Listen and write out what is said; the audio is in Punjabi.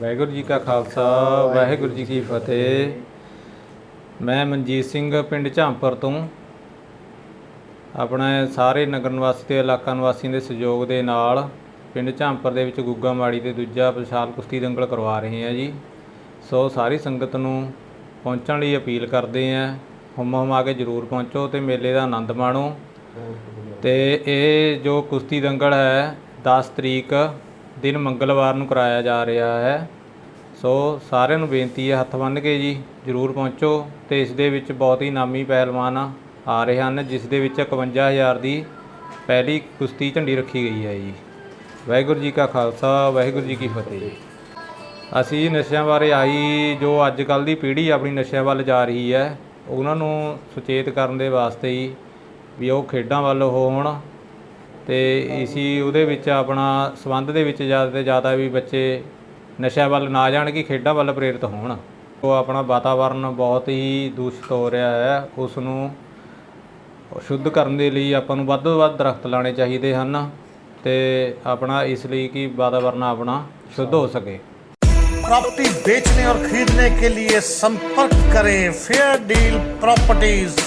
ਵਾਹਿਗੁਰੂ ਜੀ ਕਾ ਖਾਲਸਾ, ਵਾਹਿਗੁਰੂ ਜੀ ਕੀ ਫਤਿਹ। ਮੈਂ ਮਨਜੀਤ ਸਿੰਘ, ਪਿੰਡ ਝਾਂਪਰ ਤੋਂ। ਆਪਣੇ ਸਾਰੇ ਨਗਰ ਨਿਵਾਸੀ ਤੇ ਇਲਾਕਾ ਨਿਵਾਸੀਆਂ ਦੇ ਸਹਿਯੋਗ ਦੇ ਨਾਲ ਪਿੰਡ ਝਾਂਪਰ ਦੇ ਵਿੱਚ ਗੁੱਗਾ ਮਾੜੀ ਤੇ ਦੂਜਾ ਵਿਸ਼ਾਲ ਕੁਸ਼ਤੀ ਦੰਗਲ ਕਰਵਾ ਰਹੇ ਹਾਂ ਜੀ। ਸੋ ਸਾਰੀ ਸੰਗਤ ਨੂੰ ਪਹੁੰਚਣ ਲਈ ਅਪੀਲ ਕਰਦੇ ਹਾਂ। ਹੁਮ ਹੁਮ ਆ ਕੇ ਜ਼ਰੂਰ ਪਹੁੰਚੋ ਤੇ ਮੇਲੇ ਦਾ ਆਨੰਦ ਮਾਣੋ। ਤੇ ਇਹ ਜੋ ਕੁਸ਼ਤੀ ਦੰਗਲ ਹੈ 10 ਤਰੀਕ ਦਿਨ ਮੰਗਲਵਾਰ ਨੂੰ ਕਰਾਇਆ ਜਾ ਰਿਹਾ ਹੈ। ਸੋ ਸਾਰਿਆਂ ਨੂੰ ਬੇਨਤੀ ਹੈ, ਹੱਥ ਬੰਨ੍ਹ ਕੇ ਜੀ ਜ਼ਰੂਰ ਪਹੁੰਚੋ ਤੇ ਇਸ ਦੇ ਵਿੱਚ ਬਹੁਤ ਹੀ ਨਾਮੀ ਪਹਿਲਵਾਨ ਆ ਰਹੇ ਹਨ, ਜਿਸ ਦੇ ਵਿੱਚ 51000 ਦੀ ਪਹਿਲੀ ਕੁਸ਼ਤੀ ਝੰਡੀ ਰੱਖੀ ਗਈ ਹੈ ਜੀ। ਵਾਹਿਗੁਰੂ ਜੀ ਕਾ ਖਾਲਸਾ, ਵਾਹਿਗੁਰੂ ਜੀ ਕੀ ਫਤਿਹ। ਜੀ ਅਸੀਂ ਨਸ਼ਿਆਂ ਬਾਰੇ ਆਹੀ, ਜੋ ਅੱਜ ਕੱਲ ਦੀ ਪੀੜ੍ਹੀ ਆਪਣੀ ਨਸ਼ਿਆਂ ਵੱਲ ਜਾ ਰਹੀ ਹੈ, ਉਹਨਾਂ ਨੂੰ ਸੁਚੇਤ ਕਰਨ ਦੇ ਵਾਸਤੇ ਹੀ ਵੀ ਉਹ ਖੇਡਾਂ ਵੱਲ ਹੋਣ। ਤੇ ਇਸੀ ਉਹਦੇ ਵਿੱਚ ਆਪਣਾ ਸਬੰਧ ਦੇ ਵਿੱਚ ਜ਼ਿਆਦਾ ਤੋਂ ਜ਼ਿਆਦਾ ਵੀ ਬੱਚੇ ਨਸ਼ਿਆਂ ਵੱਲ ਨਾ ਜਾਣ ਕਿ ਖੇਡਾਂ ਵੱਲ ਪ੍ਰੇਰਿਤ ਹੋਣ ਉਹ ਆਪਣਾ ਵਾਤਾਵਰਨ ਬਹੁਤ ਹੀ ਦੂਸ਼ਿਤ ਹੋ ਰਿਹਾ ਹੈ ਉਸ ਨੂੰ ਸ਼ੁੱਧ ਕਰਨ ਦੇ ਲਈ ਆਪਾਂ ਨੂੰ ਵੱਧ ਤੋਂ ਵੱਧ ਦਰਖਤ ਲਾਣੇ ਚਾਹੀਦੇ ਹਨ ਤੇ ਆਪਣਾ ਇਸ ਲਈ ਕਿ ਵਾਤਾਵਰਨ ਆਪਣਾ ਸ਼ੁੱਧ ਹੋ ਸਕੇ प्रॉपर्टी बेचने और खरीदने के लिए संपर्क करें फेयर डील प्रॉपर्टीज